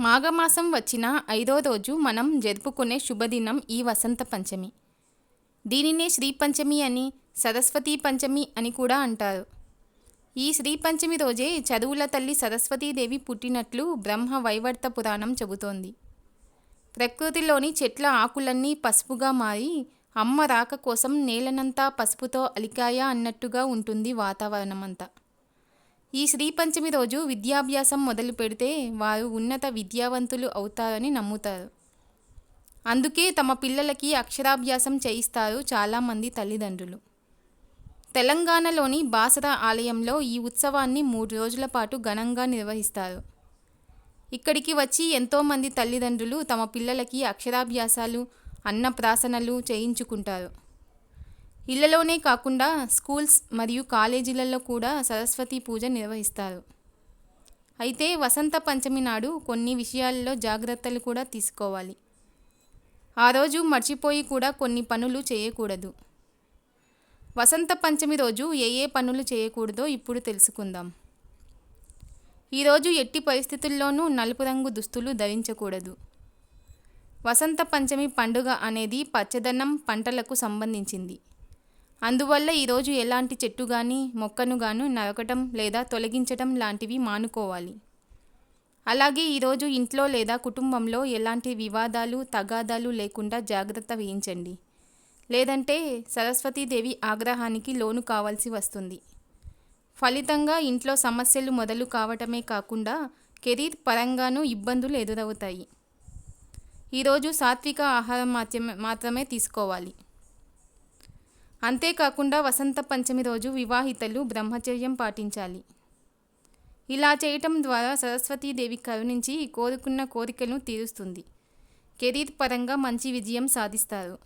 మాఘమాసం వచ్చిన ఐదో రోజు మనం జరుపుకునే శుభదినం ఈ వసంత పంచమి. దీనినే శ్రీ పంచమి అని సరస్వతీ పంచమి అని కూడా అంటారు. ఈ శ్రీ పంచమి రోజే చదువుల తల్లి సరస్వతీదేవి పుట్టినట్లు బ్రహ్మ వైవర్త పురాణం చెబుతోంది. ప్రకృతిలోని చెట్ల ఆకులన్నీ పసుపుగా మారి అమ్మ రాక కోసం నేలనంతా పసుపుతో అలికాయ అన్నట్టుగా ఉంటుంది వాతావరణమంతా. ఈ శ్రీపంచమి రోజు విద్యాభ్యాసం మొదలు పెడితే వారు ఉన్నత విద్యావంతులు అవుతారని నమ్ముతారు. అందుకే తమ పిల్లలకి అక్షరాభ్యాసం చేయిస్తారు చాలామంది తల్లిదండ్రులు. తెలంగాణలోని బాసర ఆలయంలో ఈ ఉత్సవాన్ని మూడు రోజుల పాటు ఘనంగా నిర్వహిస్తారు. ఇక్కడికి వచ్చి ఎంతోమంది తల్లిదండ్రులు తమ పిల్లలకి అక్షరాభ్యాసాలు అన్నప్రాసనలు చేయించుకుంటారు. ఇళ్ళలోనే కాకుండా స్కూల్స్ మరియు కాలేజీలలో కూడా సరస్వతి పూజ నిర్వహిస్తారు. అయితే వసంత పంచమి నాడు కొన్ని విషయాల్లో జాగ్రత్తలు కూడా తీసుకోవాలి. ఆ రోజు మర్చిపోయి కూడా కొన్ని పనులు చేయకూడదు. వసంత పంచమి రోజు ఏ ఏ పనులు చేయకూడదో ఇప్పుడు తెలుసుకుందాం. ఈరోజు ఎట్టి పరిస్థితుల్లోనూ నలుపు రంగు దుస్తులు ధరించకూడదు. వసంత పంచమి పండుగ అనేది పచ్చదనం పంటలకు సంబంధించింది. అందువల్ల ఈరోజు ఎలాంటి చెట్టు కానీ మొక్కను గాను నరకటం లేదా తొలగించటం లాంటివి మానుకోవాలి. అలాగే ఈరోజు ఇంట్లో లేదా కుటుంబంలో ఎలాంటి వివాదాలు తగాదాలు లేకుండా జాగ్రత్త వహించండి. లేదంటే సరస్వతీదేవి ఆగ్రహానికి లోను కావాల్సి వస్తుంది. ఫలితంగా ఇంట్లో సమస్యలు మొదలు కావటమే కాకుండా కెరీర్ పరంగానూ ఇబ్బందులు ఎదురవుతాయి. ఈరోజు సాత్విక ఆహారం మాత్రమే మాత్రమే తీసుకోవాలి. అంతేకాకుండా వసంత పంచమి రోజు వివాహితలు బ్రహ్మచర్యం పాటించాలి. ఇలా చేయటం ద్వారా సరస్వతీదేవి కరుణించి కోరుకున్న కోరికలను తీరుస్తుంది. కెరీర్ పరంగా మంచి విజయం సాధిస్తారు.